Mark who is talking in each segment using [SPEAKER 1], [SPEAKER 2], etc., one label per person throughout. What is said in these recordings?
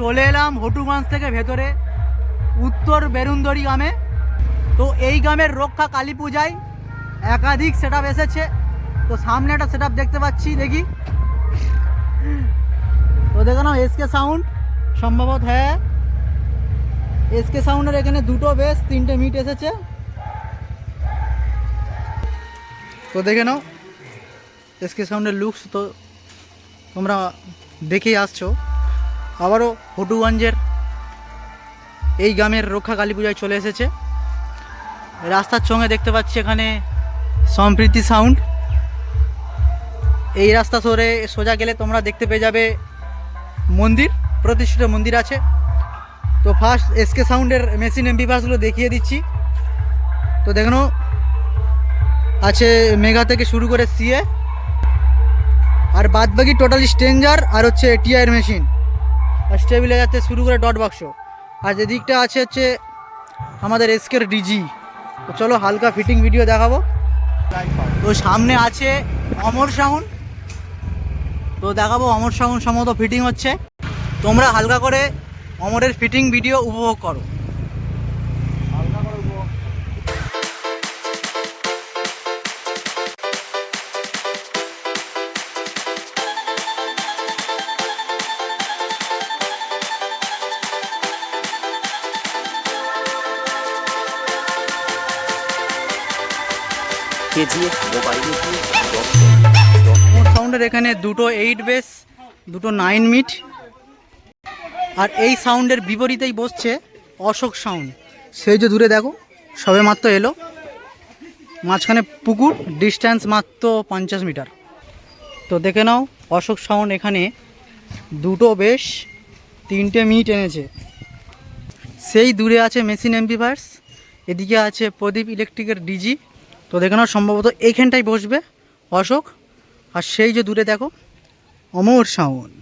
[SPEAKER 1] চলে এলাম হটুগঞ্জ থেকে ভেতরে, উত্তর বেরুন্দরি গ্রামে। তো এই গ্রামের রক্ষা কালী পূজায় একাধিক সেট এসেছে। তো সামনে একটা সেট দেখতে পাচ্ছি, দেখি। তো দেখে নাও এসকে সাউন্ড সম্ভবত হ্যাঁ। এসকে সাউন্ডের এখানে দুটো বেশ তিনটে মিট এসেছে। তো দেখে নাও এসকে সাউন্ডের লুকস তো তোমরা দেখেই আসছো। আবারও হটুগঞ্জের এই গ্রামের রক্ষা কালী পূজায় চলে এসেছে। রাস্তার সঙ্গে দেখতে পাচ্ছি এখানে সম্প্রীতি সাউন্ড। এই রাস্তা ধরে সোজা গেলে তোমরা দেখতে পেয়ে যাবে মন্দির, প্রতিষ্ঠিত মন্দির আছে। তো ফার্স্ট এসকে সাউন্ডের মেশিন এমবিভাসগুলো দেখিয়ে দিচ্ছি। তো দেখো, আছে মেঘা থেকে শুরু করে সিএ আর বাদ বাকি টোটালি স্ট্রেঞ্জার আর হচ্ছে টিআইয়ের মেশিন আর স্টেবিলাইজার থেকে শুরু করে ডট বাক্স আর যেদিকটা আছে হচ্ছে আমাদের এসকের ডিজি তো চলো হালকা ফিটিং ভিডিও দেখাবো। তো সামনে আছে অমর সাউন্ড তো দেখাবো অমর সাউন্ড সম্ভবত ফিটিং হচ্ছে। তোমরা হালকা করে অমরের ফিটিং ভিডিও উপভোগ করো। সাউন্ডের এখানে দুটো এইট বেস দুটো নাইন মিট আর এই সাউন্ডের বিপরীতেই বসছে অশোক সাউন্ড। সেই যে দূরে দেখো, সবে মাত্র এলো। মাঝখানে পুকুর ডিস্ট্যান্স মাত্র পঞ্চাশ মিটার তো দেখে নাও, অশোক সাউন্ড এখানে দুটো বেশ তিনটে মিট এনেছে। সেই দূরে আছে মেশিন এমপিভার্স এদিকে আছে প্রদীপ ইলেকট্রিকের ডিজি তো দেখে সম্ভবত এইখানটাই বসবে অশোক। আর সেই যে দূরে দেখো, অমর সাউন্ড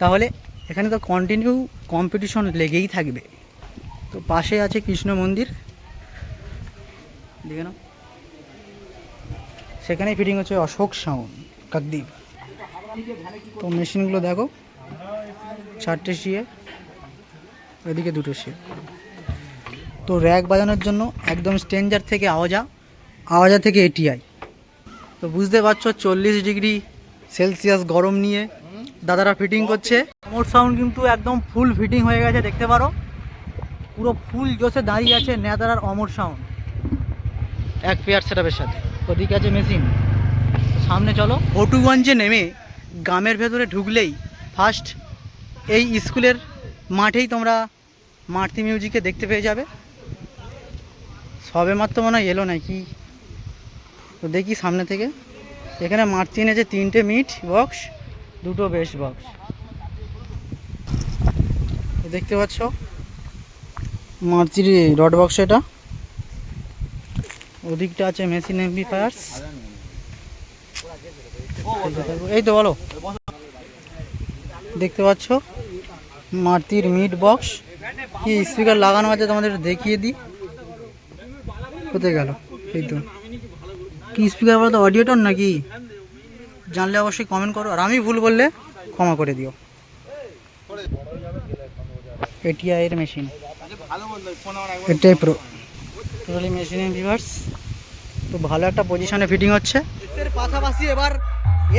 [SPEAKER 1] তাহলে এখানে তো কন্টিনিউ কম্পিটিশন লেগেই থাকবে। তো পাশে আছে কৃষ্ণ মন্দির। দেখে নাও। সেখানেই ফিটিং হচ্ছে অশোক সাউন্ড কাকদ্বীপ। তো মেশিনগুলো দেখো, চারটে শিয়ে, এদিকে দুটো শিয়ে। তো র্যাক বাজানোর জন্য একদম স্ট্রেঞ্জার থেকে আওয়াজা আওয়াজা থেকে এটিআই তো বুঝতে পারছ, চল্লিশ ডিগ্রি সেলসিয়াস গরম নিয়ে দাদারা ফিটিং করছে। মোট সাউন্ড কিন্তু একদম ফুল ফিটিং হয়ে গেছে, দেখতে পারো। পুরো ফুল জোসে দাঁড়িয়ে আছে নেতারার অমর সাউন্ড এক পেয়ার সেটআপের সাথে। ওদিকে আছে মেশিন সামনে চলো। হটুগঞ্জে নেমে গ্রামের ভেতরে ঢুকলেই ফার্স্ট এই স্কুলের মাঠেই তোমরা মারতি মিউজিকে দেখতে পেয়ে যাবে। সবে মাত্র মনে হয় এলো নাকি? তো দেখি সামনে থেকে। এখানে মারতি এনেছে তিনটে মিট বক্স, দুটো বেস বক্স। দেখতে পাচ্ছ? মারতির রড বক্স এটা। ওদিকটা আছে মেশিন এমপ্লিফায়ার্স এই তো বলো। দেখতে পাচ্ছ? মারতির মিট বক্স। কি স্পিকার লাগানো আছে তোমাদের দেখিয়ে দিই। কোথায় গেল? এই তো। কি স্পিকার বলতো অডিওটন নাকি? জানলে অবশ্যই কমেন্ট করো, আর আমি ভুল বললে ক্ষমা করে দিও। এটিআই এর মেশিন এটাই প্রো টোটালি মেশিন ভিভার্স তো ভালো একটা পজিশনে ফিটিং হচ্ছে। এর পাশাপাশি এবার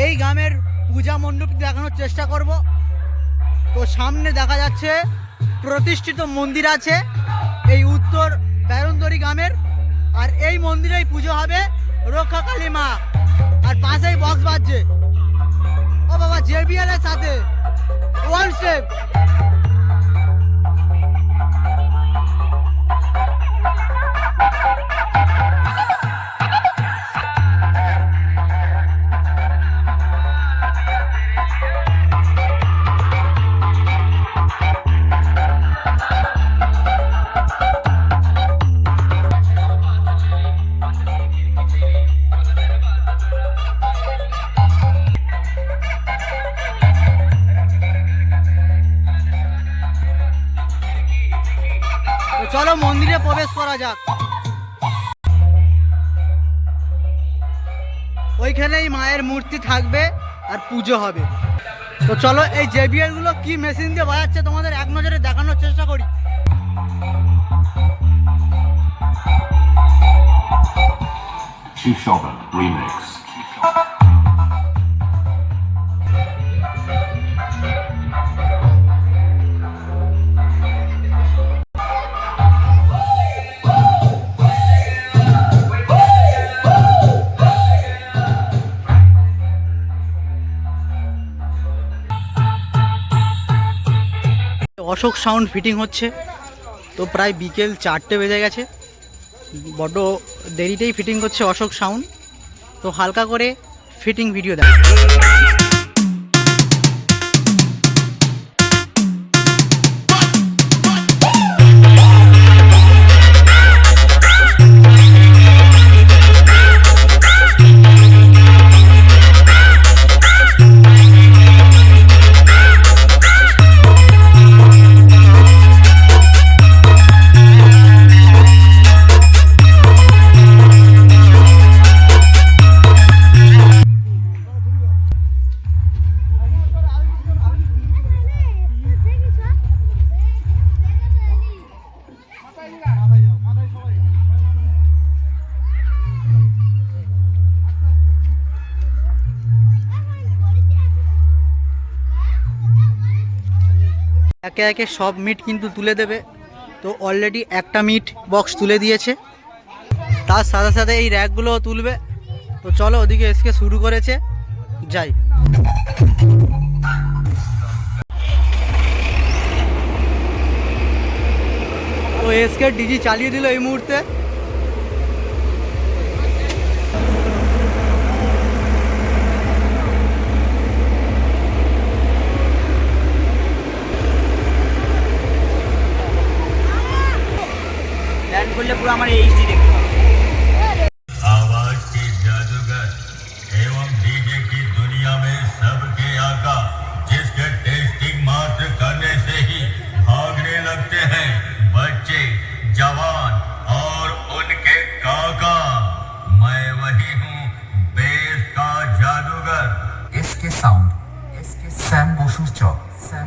[SPEAKER 1] এই গ্রামের পূজা মণ্ডপ দেখানোর চেষ্টা করব। তো সামনে দেখা যাচ্ছে প্রতিষ্ঠিত মন্দির আছে, এই উত্তর ব্যারন্দরি গ্রামের। আর এই মন্দিরেই পুজো হবে। রক্ষা কালী মা। আর পাশেই বক্স বাজছে। ও বাবা জেবিএল এর সাথে। ওয়ান স্টেপ করা যাক। ওইখানেই মায়ের মূর্তি থাকবে আর পুজো হবে। তো চলো, এই জেবিএলগুলো কি মেশিন দিয়ে বাজাচ্ছে তোমাদের এক নজরে দেখানোর চেষ্টা করি।
[SPEAKER 2] Remix.
[SPEAKER 1] অশোক সাউন্ড ফিটিং হচ্ছে। তো প্রায় বিকেল চারটে বেজে গেছে। বড্ড দেরিতেই ফিটিং করছে অশোক সাউন্ড। তো হালকা করে ফিটিং ভিডিও দেখ একে একে সব মিট কিন্তু তুলে দেবে। তো অলরেডি একটা মিট বক্স তুলে দিয়েছে। তার সাথে সাথে এই র্যাকগুলোও তুলবে। তো চলো ওদিকে এসকে শুরু করেছে। যাই। তো এসকে ডিজি চালিয়ে দিল এই মুহূর্তে।
[SPEAKER 3] আমার এইচডি দেখতে হবে
[SPEAKER 4] आवाज के जादूगर एवं डीजे की दुनिया में सबके आका जिसके टेस्टिंग मात्र करने से ही भागने लगते हैं बच्चे जवान और उनके काका मैं वही हूँ बेस का जादूगर
[SPEAKER 5] এসকে সাউন্ড এসকে স্যাম বসুর চক স্যাম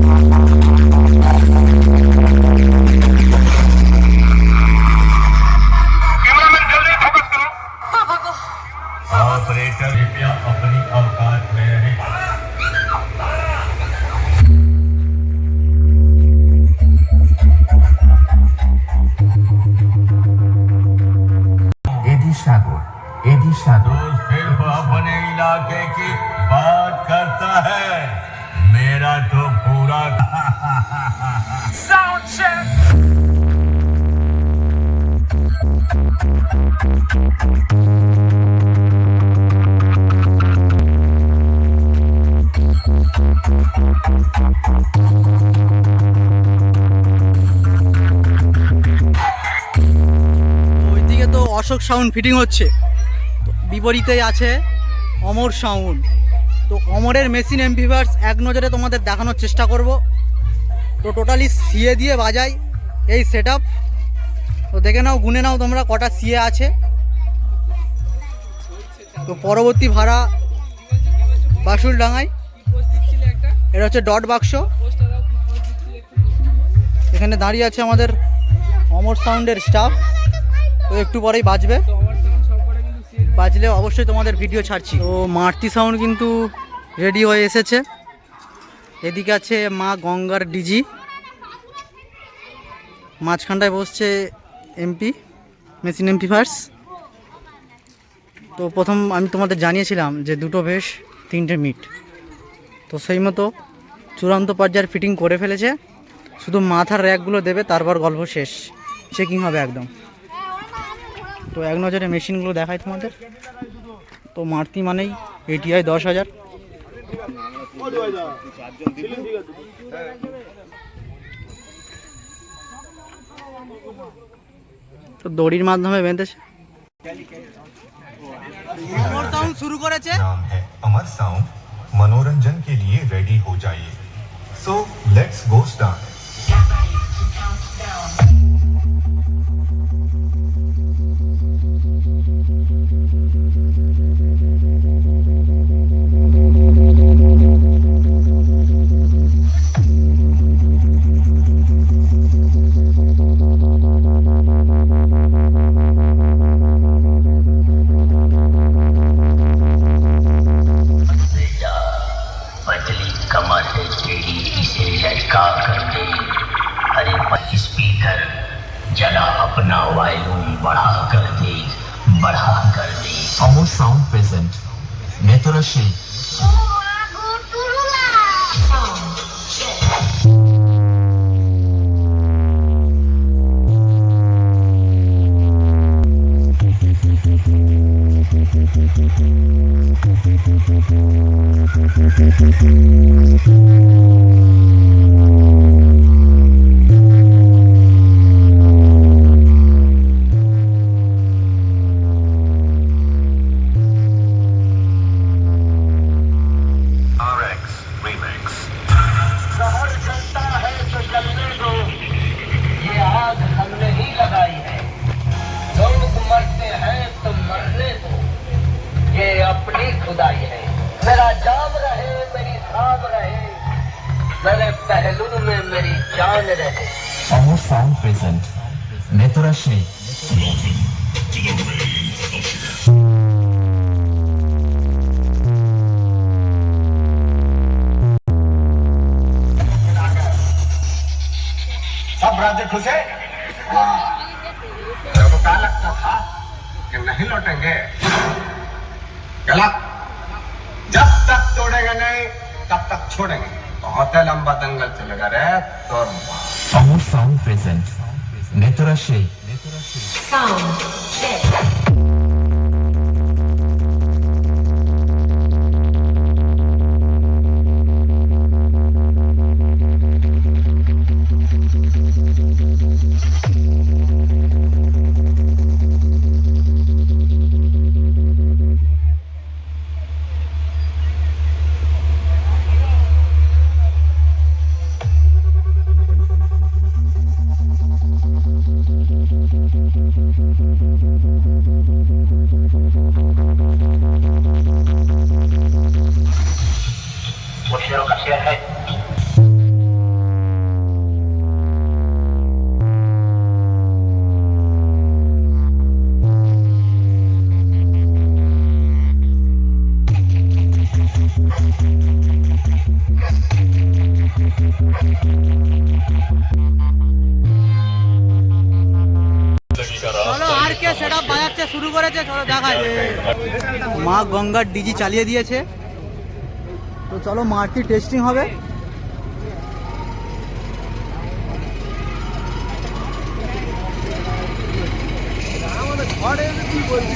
[SPEAKER 1] অশোক সাউন্ড ফিটিং হচ্ছে। তো বিপরীতেই আছে অমর সাউন্ড। তো অমরের মেশিন এমভিভার্স এক নজরে তোমাদের দেখানোর চেষ্টা করব। তো টোটালি সিএ দিয়ে বাজাই এই সেট তো দেখে নাও, গুনে নাও তোমরা কটা সিএ আছে। তো পরবর্তী ভাড়া বাসুল ডাঙাই এটা হচ্ছে ডট বাক্স। এখানে দাঁড়িয়ে আছে আমাদের অমর সাউন্ডের স্টাফ। তো একটু পরেই বাজবে। বাজলে অবশ্যই তোমাদের ভিডিও ছাড়ছি। তো মারতি সাউন্ড কিন্তু রেডি হয়ে এসেছে। এদিকে আছে মা গঙ্গার ডিজি। মাঝখানটায় বসছে এমপি, মেশিন এমপি ফার্স। তো প্রথম আমি তোমাদের জানিয়েছিলাম যে দুটো বেশ, তিনটে মিট। তো সেই মতো চূড়ান্ত পর্যায়ের ফিটিং করে ফেলেছে। শুধু মাথার র্যাকগুলো দেবে, তারপর গল্প শেষ। চেকিং হবে একদম। তো এক নজরে মেশিনগুলো দেখাই তোমাদের। তো মারতি মানেই এটিআই দশ হাজার। তো দড়ির মাধ্যমে বেঁধেছে। অমর সাউন্ড শুরু করেছে
[SPEAKER 6] নাম
[SPEAKER 7] হ্যায় অমর সাউন্ড মনোরঞ্জন কে লিয়ে রেডি হো জাইয়ে সো লেটস গো স্টার্ট बढ़ा कर दे
[SPEAKER 5] অমর সাউন্ড প্রেজেন্ট নেতরা সেই
[SPEAKER 2] RX
[SPEAKER 5] present. Neturačný.
[SPEAKER 8] सब राज्य खुश है? तो कहा लगता था कि नहीं लौटेंगे। गलत। जब तक तोड़ेंगे नहीं तब तक छोड़ेंगे। बहुत लंबा दंगल चलेगा रे तो
[SPEAKER 1] साउंड प्रेजेंट Netarashi. Sound. শুরু করেছে মা গঙ্গার ডিজি চালিয়ে দিয়েছে। তো চলো মারতি টেস্টিং হবে।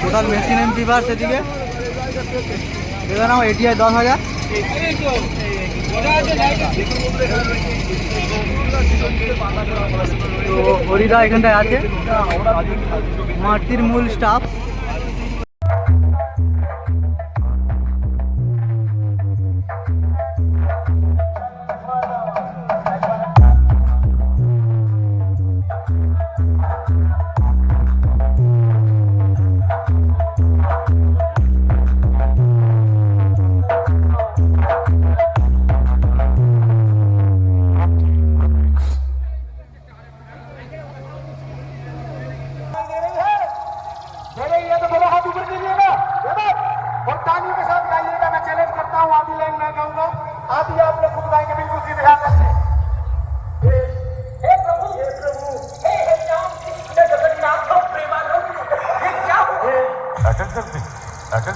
[SPEAKER 1] টোটাল মেশিন এমপি বার সেদিকে। দেখে নাও এটিআই দশ হাজার। তো হরিদা এখানটায় আছে। মাটির মূল স্টাফ
[SPEAKER 8] तालियों के साथ गाइएगा मैं चैलेंज करता हूँ आधी लाइन मैं गाऊँगा आधी आप लोग खुद गाएँगे बिल्कुल सीधे हाथ से अटल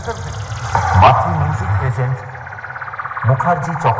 [SPEAKER 8] म्यूज़िक प्रेजेंट मुखर्जी हे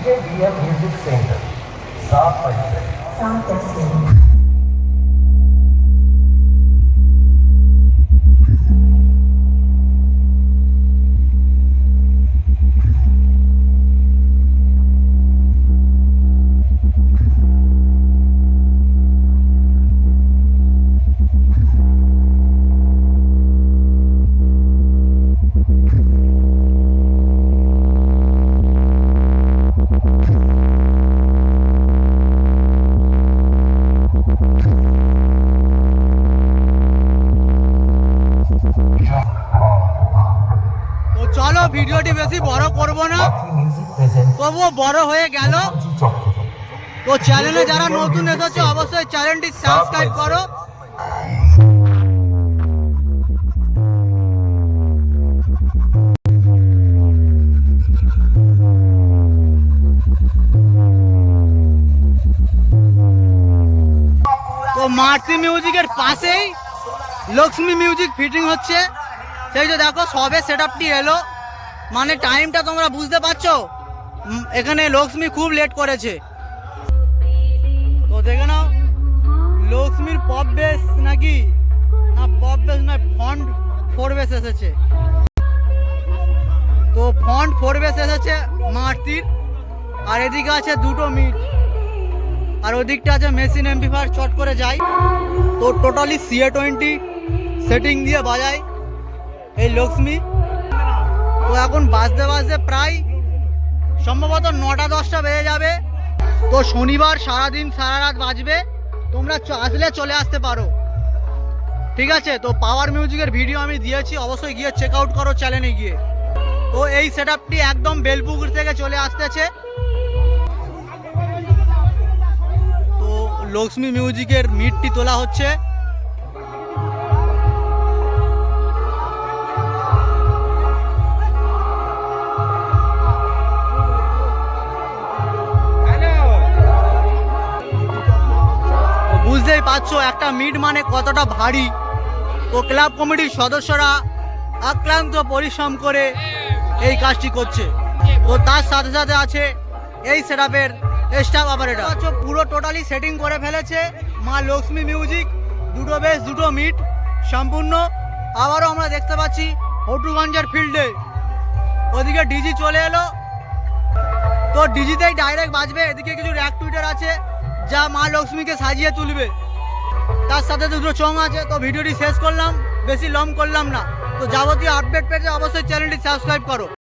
[SPEAKER 6] BJPM Music Center, South Paisa. South
[SPEAKER 1] তো চলো ভিডিওটি বেশি বড় করব না। তবুও বড় হয়ে গেল। তো চ্যানেলে যারা নতুন এসেছে, অবশ্যই চ্যানেলটি সাবস্ক্রাইব করো। তো মারতি মিউজিকের পাশেই। লক্ষ্মী মিউজিক ফিটিং হচ্ছে। সেই যে দেখো, সবে সেট আপটি এলো। মানে টাইমটা তোমরা বুঝতে পারছ? এখানে লক্ষ্মী খুব লেট করেছে। তো দেখে নাও, লক্ষ্মীর পপ বেস নাকি? না পপ বেস নয় ফন্ট ফোর বেস এসেছে। তো ফন্ট ফোর বেস এসেছে মারতির। আর এদিকে আছে দুটো মিট আর ওদিকটা আছে মেশিন এমপিফার চট করে যায় তো টোটালি সিএ টোয়েন্টি সেটিং দিয়ে বাজায় এই লক্ষ্মী। তো এখন বাজতে বাজতে প্রায় সম্ভবত নটা দশটা বেজে যাবে। তো শনিবার সারাদিন সারা রাত বাজবে। তোমরা আসলে চলে আসতে পারো। ঠিক আছে? তো পাওয়ার মিউজিকের ভিডিও আমি দিয়েছি। অবশ্যই গিয়ে চেক আউট করো চ্যানেলে গিয়ে। তো এই সেট একদম বেলপুকুর থেকে চলে আসতেছে। তো লক্ষ্মী মিউজিকের মিটটি তোলা হচ্ছে। বুঝতেই পারছ, একটা মিট মানে কতটা ভারী। তো ক্লাব কমিটির সদস্যরা আক্রান্ত পরিশ্রম করে এই কাজটি করছে। তো তার সাথে সাথে আছে এই সেট আপের স্টাফ অপারেটর পুরো টোটালি সেটিং করে ফেলেছে মা লক্ষ্মী মিউজিক দুটো বেশ, দুটো মিট সম্পূর্ণ। আবারও আমরা দেখতে পাচ্ছি হটুগঞ্জের ফিল্ডে ওদিকে ডিজি চলে এলো। তো ডিজিতেই ডাইরেক্ট বাজবে, এদিকে কিছু র্যাক টুইটার আছে। যা মা লক্ষ্মীকে সাজিয়ে তুলবে। তার সাথে দুটো চং আছে, তো ভিডিওটি শেষ করলাম, বেশি লম করলাম না। তো যাবতীয় আপডেট পেতে অবশ্যই চ্যানেলটি সাবস্ক্রাইব করো।